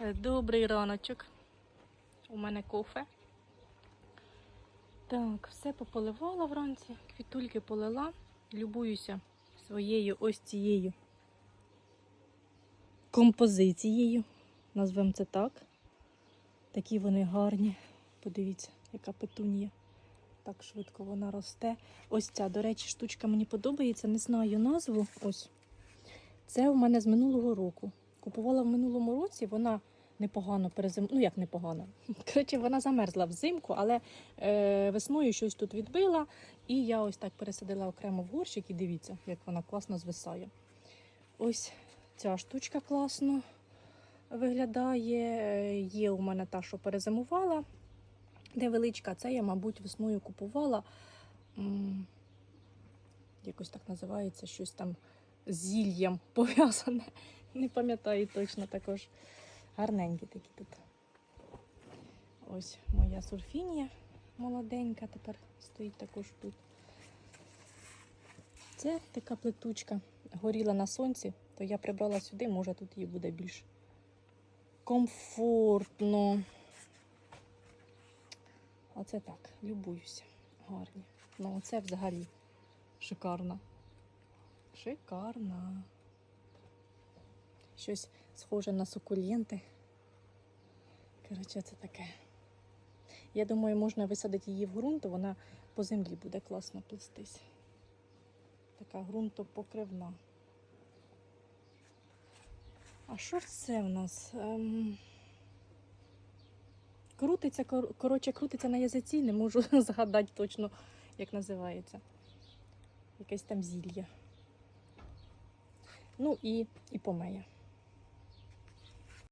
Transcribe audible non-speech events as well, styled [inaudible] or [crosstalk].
Е, Добрий раночок. У мене кофе. Так, все пополивала вранці, квітульки полила. Любуюся своєю ось цією композицією. Назвемо це так. Такі вони гарні. Подивіться, яка петунія. Так швидко вона росте. Ось ця, до речі, штучка мені подобається. Не знаю назву. Ось. Це у мене з минулого року. Купувала в минулому році, вона непогано перезим... Ну, як непогано. [laughs] Коротше, вона замерзла взимку, але е, весною щось тут відбила. І я ось так пересадила окремо в горщик і дивіться, як вона класно звисає. Ось ця штучка класно виглядає. Є у мене та, що перезимувала. Невеличка, це я, мабуть, весною купувала. Якось так називається, щось там з зіллям [laughs] пов'язане. Не пам'ятаю точно також. Гарненькі такі тут. Ось моя сурфінія молоденька тепер стоїть також тут. Це така плетучка горіла на сонці, то я прибрала сюди, може тут їй буде більш комфортно. Оце так, любуюся. Гарні. Ну, оце взагалі шикарно. Шикарна. Щось схоже на сукуленти. Коротше, це таке. Я думаю, можна висадити її в ґрунт, вона по землі буде класно плестись. Така ґрунтопокривна. А що ж це в нас? Ем... Крутиться, кор- коротше, крутиться на язиці, не можу [laughs] згадати точно, як називається. Якесь там зілля. Ну і, і помея.